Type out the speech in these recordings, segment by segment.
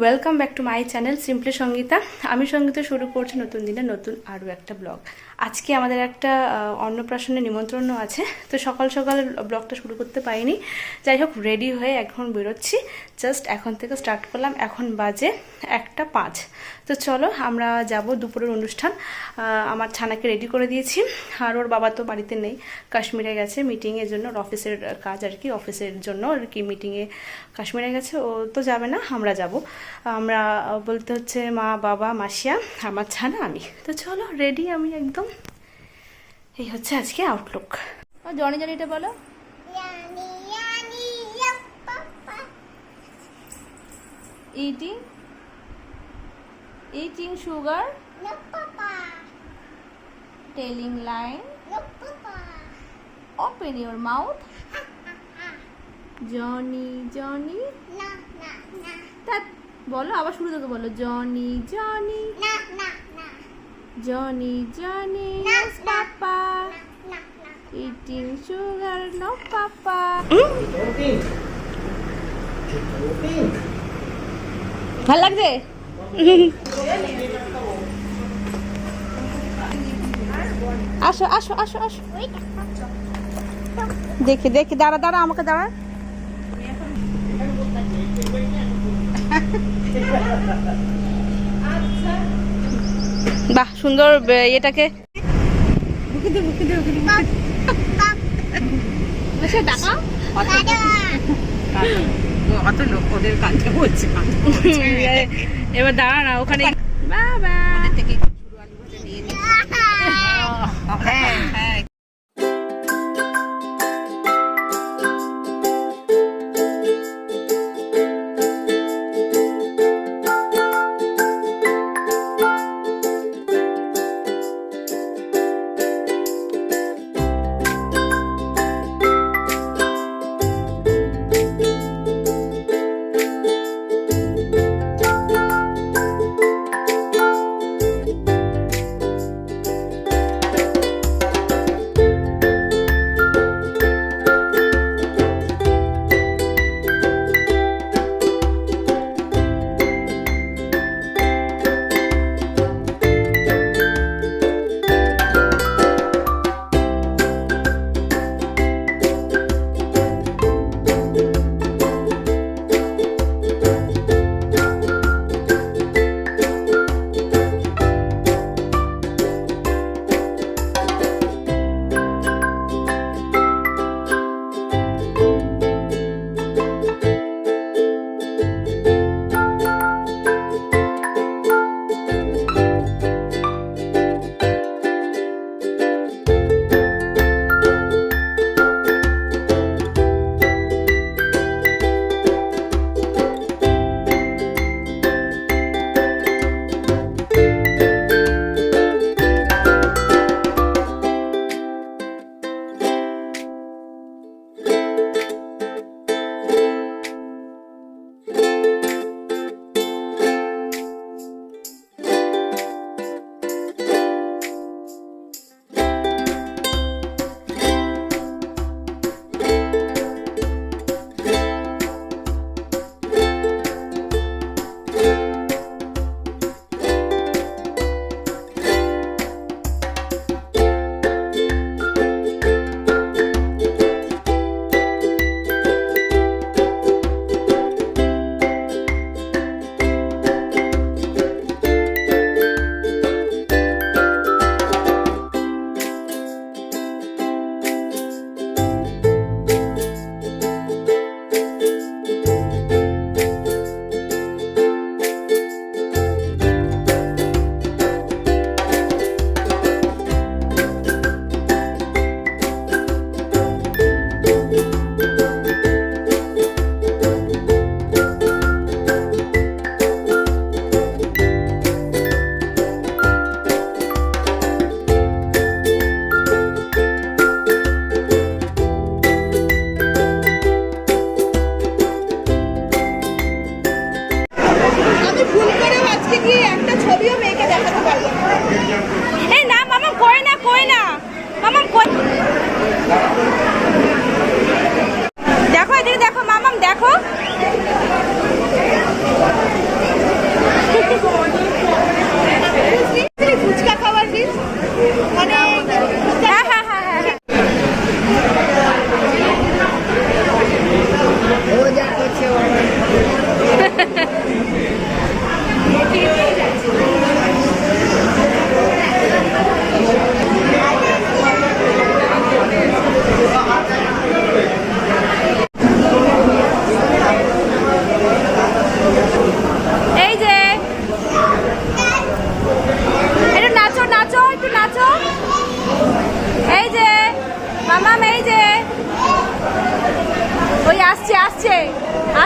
Welcome back to my channel simply Sangeeta আমি সঙ্গীতা, শুরু করছি নতুন দিনে নতুন আরও একটা ব্লগ আজকে আমাদের একটা অন্নপ্রাশনের নিমন্ত্রণও আছে। তো সকাল সকাল ব্লগটা শুরু করতে পারিনি। যাই হোক রেডি হয়ে এখন বেরোচ্ছি। জাস্ট এখন থেকে স্টার্ট করলাম। এখন বাজে একটা পাঁচ। তো চলো, আমরা যাব দুপুরের অনুষ্ঠান। আমার ছানাকে রেডি করে দিয়েছি। আর ওর বাবা তো বাড়িতে নেই। কাশ্মীরে গেছে মিটিংয়ের জন্য অফিসের কাজ আর কি অফিসের জন্য আর কি মিটিংয়ে কাশ্মীরে গেছে ও তো যাবে না আমরা যাব। আমরা বলতে হচ্ছে মা বাবা মাসিয়া আমার ছানা আমি। তো চলো রেডি আমি একদম। এই হচ্ছে আজকে আউটলুক জনি বলো। yani, ya, papa. Eating eating sugar No, papa. Telling lies No, papa. Open your mouth Johnny Johnny. na, na. তা বলো আবার শুরু থেকে বলো। Johnny Johnny. Na, na, na. Johnny Johnny না, papa. Eating sugar no papa ভালো লাগছে? আসো আসো আসো আসো। দেখি দেখি দাঁড়া দাঁড়া আমাকে দাঁড়া বাহ সুন্দর এটাকে এবার দাঁড়া না ওখানে বাবা। থেকে হ্যাঁ হ্যাঁ।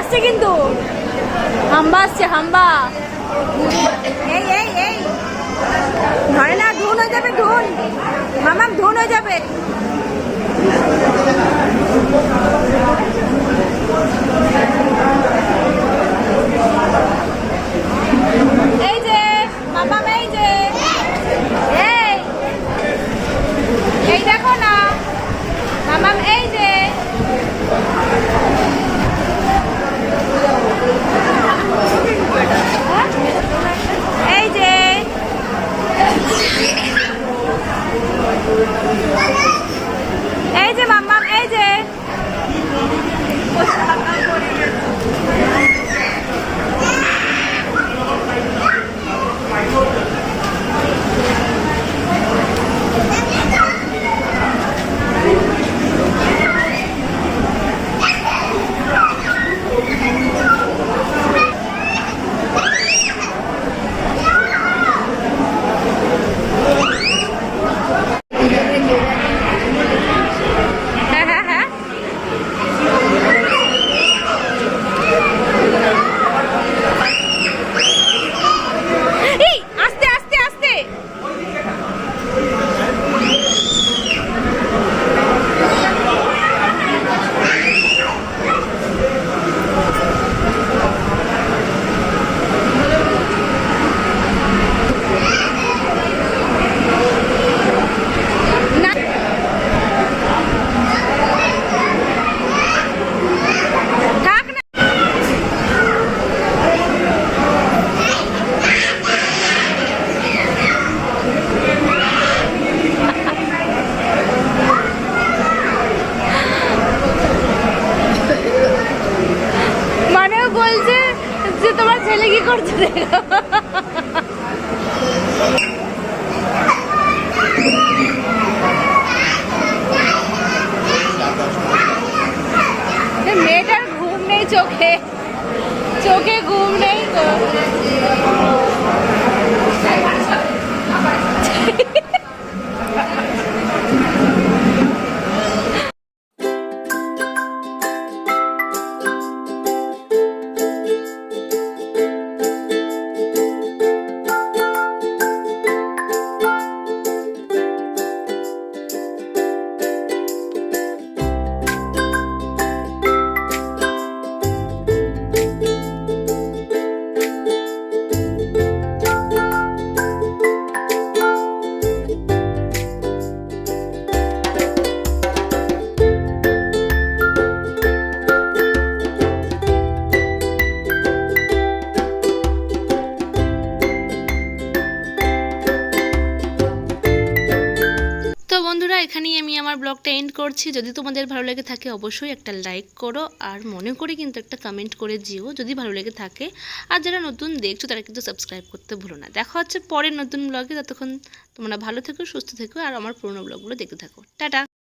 আসছে কিন্তু। হাম্বা আসছে, হাম্বা। এই এই এই। ধরে না, ধুন হয়ে যাবে, ধুন। মামাম, ধুন হয়ে যাবে। কি করছে মেয়েটার ঘুম নেই চোখে। চোখে ঘুম নেই বন্ধুরা, এখানেই আমি আমার ব্লগটা এন্ড করছি। যদি তোমাদের ভালো লেগে থাকে, অবশ্যই একটা লাইক করো। আর মনে করে কিন্তু একটা কমেন্ট করে যেও যদি ভালো লেগে থাকে। আর যারা নতুন দেখছ, তারা কিন্তু সাবস্ক্রাইব করতে ভুলো না। দেখা হচ্ছে পরের নতুন ব্লগে ততক্ষণ তোমরা ভালো থেকো, সুস্থ থেকো, আর আমার পুরোনো ব্লগগুলো দেখতে থাকো। টাটা!